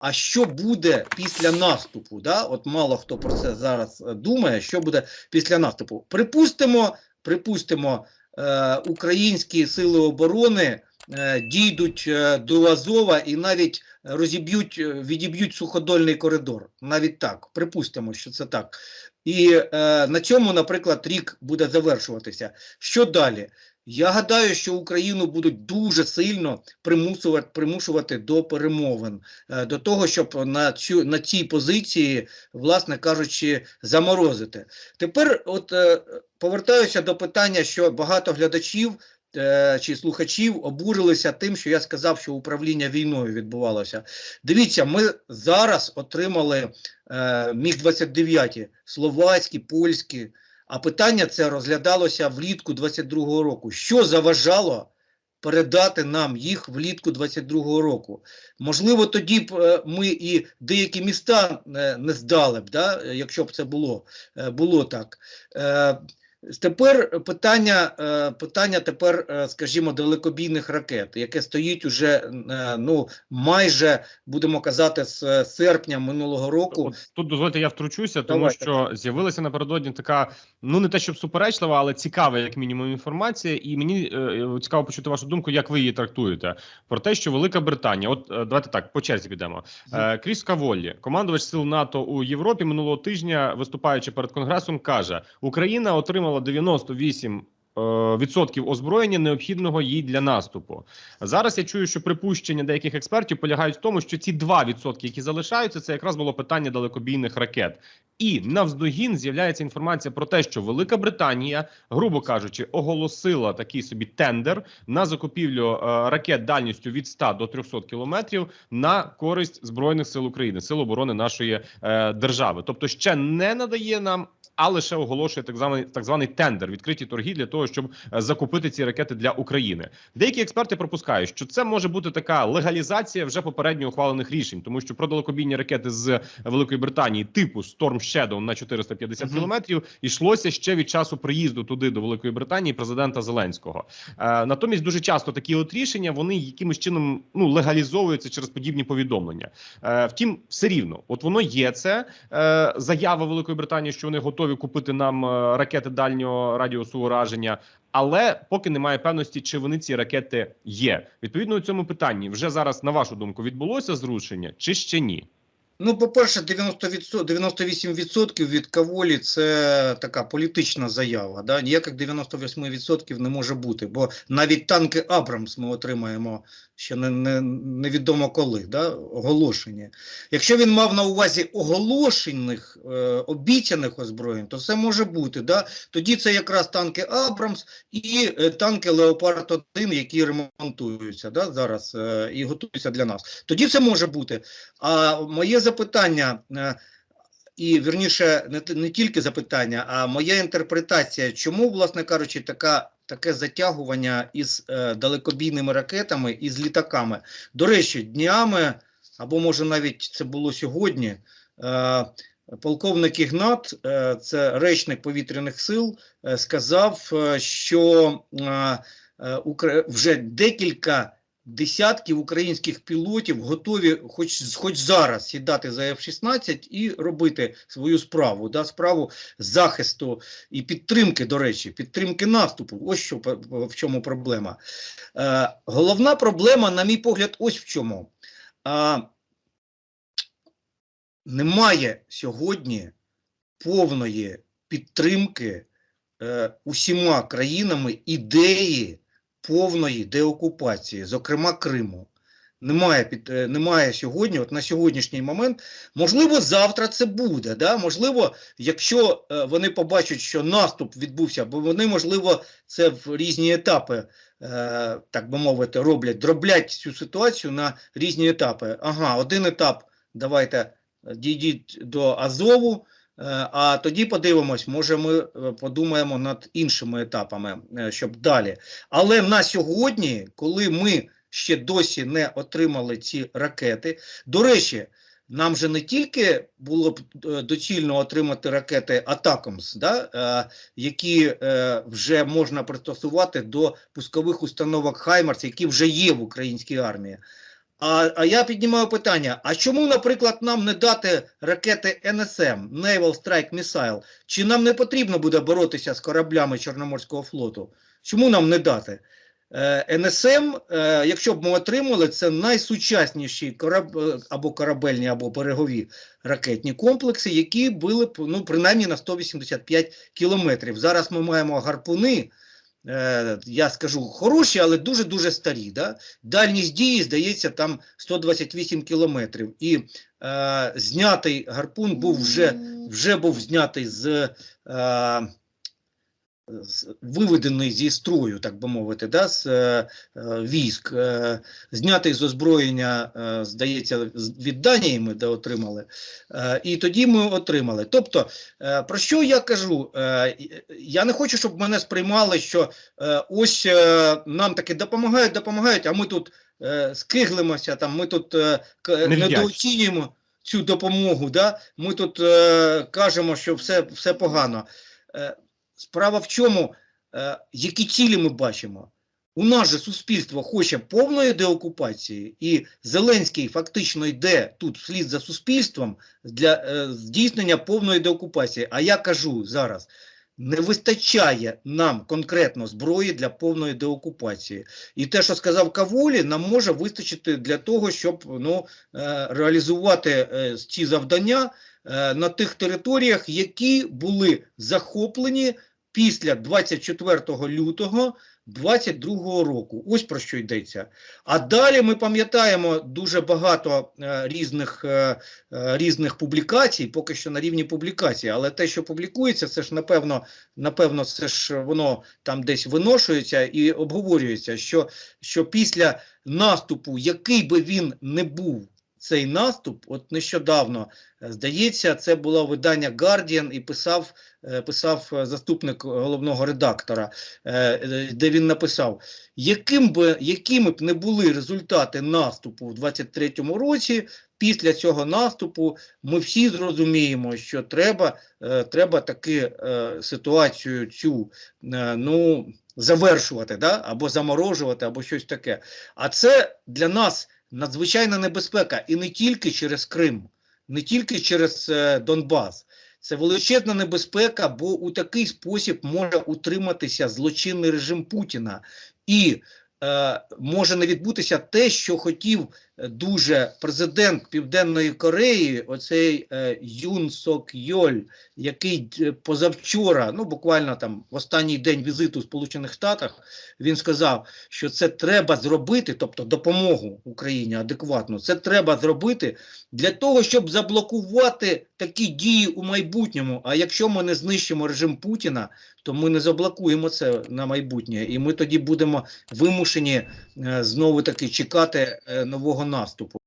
а що буде після наступу? Да? От мало хто про це зараз е, думає, що буде після наступу. Припустимо, припустимо, е, українські сили оборони е, дійдуть е, до Азова і навіть розіб'ють, е, відіб'ють суходольний коридор. Навіть так, припустимо, що це так. І е, на цьому, наприклад, рік буде завершуватися. Що далі? Я гадаю, що Україну будуть дуже сильно примусувати, примушувати до перемовин, е, до того, щоб на цю на цій позиції, власне кажучи, заморозити. Тепер, от е, повертаюся до питання, що багато глядачів е, чи слухачів обурилися тим, що я сказав, що управління війною відбувалося. Дивіться, ми зараз отримали е, міг 29 словацькі, польські. А питання це розглядалося влітку 22-го року. Що заважало передати нам їх влітку 22-го року? Можливо, тоді б е, ми і деякі міста е, не здали б, да, якщо б це було, е, було так. Тепер питання, е, питання тепер, е, скажімо, далекобійних ракет, яке стоїть уже е, ну майже будемо казати з серпня минулого року. От тут дозвольте, я втручуся, тому Давайте. що з'явилася напередодні така, ну не те, щоб суперечлива, але цікава, як мінімум, інформація. І мені е, цікаво почути вашу думку, як ви її трактуєте. Про те, що Велика Британія, от давайте так, по черзі підемо. Е, Кріс Каволлі, командувач сил НАТО у Європі, минулого тижня, виступаючи перед конгресом, каже: Україна отримала 98 е, Відсотків озброєння необхідного їй для наступу зараз. Я чую, що припущення деяких експертів полягають в тому, що ці 2%, які залишаються, це якраз було питання далекобійних ракет. І навздогін з'являється інформація про те, що Велика Британія, грубо кажучи, оголосила такий собі тендер на закупівлю е, ракет дальністю від 100 до 300 кілометрів на користь збройних сил України, сил оборони нашої е, держави. Тобто, ще не надає нам. А лише оголошує так званий так званий тендер, відкриті торги для того, щоб е, закупити ці ракети для України. Деякі експерти пропускають, що це може бути така легалізація вже попередньо ухвалених рішень, тому що про далекобійні ракети з Великої Британії типу Storm Shadow на 450 Мгм. кілометрів йшлося ще від часу приїзду туди до Великої Британії президента Зеленського. Е, натомість дуже часто такі от рішення вони якимось чином ну легалізовуються через подібні повідомлення. Е, втім, все рівно, от воно є це е, заява Великої Британії, що вони готові купити нам е, ракети дальнього радіусу ураження. Але поки немає певності, чи вони ці ракети є. Відповідно у цьому питанні вже зараз, на вашу думку, відбулося зрушення чи ще ні? Ну, по-перше, 90%, 98% від Каволі це така політична заява. Да? Ніяких 98% не може бути, бо навіть танки Абрамс ми отримаємо ще не, не, невідомо коли, да? оголошені. Якщо він мав на увазі оголошених, е, обіцяних озброєнь, то це може бути. Да? Тоді це якраз танки Абрамс і е, танки Леопард 1, які ремонтуються да? зараз е, і готуються для нас. Тоді це може бути. А моє запитання, е, і вірніше, не, не тільки запитання, а моя інтерпретація, чому, власне кажучи, така, таке затягування із е, далекобійними ракетами і з літаками. До речі, днями, або може навіть це було сьогодні. Е, Полковник Ігнат, е, це речник повітряних сил, сказав, що вже декілька десятків українських пілотів готові хоч, хоч зараз сідати за F-16 і робити свою справу, да, справу захисту і підтримки, до речі, підтримки наступу. Ось що в чому проблема. Е, головна проблема, на мій погляд, ось в чому. А, немає сьогодні повної підтримки е, усіма країнами ідеї повної деокупації, зокрема Криму. Немає під е, немає сьогодні, от на сьогоднішній момент. Можливо, завтра це буде. Да? Можливо, якщо е, вони побачать, що наступ відбувся, бо вони, можливо, це в різні етапи, е, так би мовити, роблять, дроблять цю ситуацію на різні етапи. Ага, один етап, давайте дійдіть до Азову. Е, А тоді подивимось, може ми е, подумаємо над іншими етапами, е, щоб далі. Але на сьогодні, коли ми ще досі не отримали ці ракети, до речі, нам же не тільки було б доцільно отримати ракети Атакамс, да, які вже можна пристосувати до пускових установок Хаймарс, які вже є в українській армії. А, а я піднімаю питання: а чому, наприклад, нам не дати ракети НСМ Naval Strike Missile? Чи нам не потрібно буде боротися з кораблями Чорноморського флоту? Чому нам не дати? Е, НСМ, е, якщо б ми отримали, це найсучасніші кораб... е, або корабельні, або берегові ракетні комплекси, які були б ну, принаймні на 185 кілометрів. Зараз ми маємо гарпуни. Е, я скажу хороші, але дуже-дуже старі. Да? Дальність дії, здається, там 128 кілометрів. І е, знятий гарпун був вже, вже був знятий з, е, виведений зі строю, так би мовити, да? з е, е, військ, е, знятий з озброєння, е, здається, від Данії ми де отримали. Е, і тоді ми отримали. Тобто, е, про що я кажу? Е, я не хочу, щоб мене сприймали, що е, ось е, нам таки допомагають, допомагають, а ми тут е, скиглимося, там, ми тут е, недооцінюємо цю допомогу. Да? Ми тут е, кажемо, що все, все погано. Е, справа в чому, е, які цілі ми бачимо? У нас же суспільство хоче повної деокупації, і Зеленський фактично йде тут вслід за суспільством для е, здійснення повної деокупації. А я кажу зараз: не вистачає нам конкретно зброї для повної деокупації. І те, що сказав Каволі, нам може вистачити для того, щоб ну, е, реалізувати ці завдання на тих територіях, які були захоплені після 24 лютого 22 року. Ось про що йдеться. А далі ми пам'ятаємо дуже багато е, різних, е, е, різних публікацій, поки що на рівні публікацій, але те, що публікується, це ж напевно, напевно, це ж воно там десь виношується і обговорюється, що, що після наступу, який би він не був. Цей наступ, от нещодавно, е, здається, це було видання Guardian і писав, е, писав е, заступник головного редактора, де він написав, яким би, якими б не були результати наступу в 23-му році, після цього наступу ми всі зрозуміємо, що треба, треба таки ситуацію цю ну, завершувати, да? або заморожувати, або щось таке. А це для нас надзвичайна небезпека, і не тільки через Крим, не тільки через е, Донбас. Це величезна небезпека, бо у такий спосіб може утриматися злочинний режим Путіна. І е, може не відбутися те, що хотів дуже президент Південної Кореї, оцей е, Юн Сок Йоль, який е, позавчора, ну буквально там в останній день візиту в Сполучених Штатах, він сказав, що це треба зробити, тобто допомогу Україні адекватно, це треба зробити для того, щоб заблокувати такі дії у майбутньому. А якщо ми не знищимо режим Путіна, то ми не заблокуємо це на майбутнє, і ми тоді будемо вимушені е, знову таки чекати нового наступу.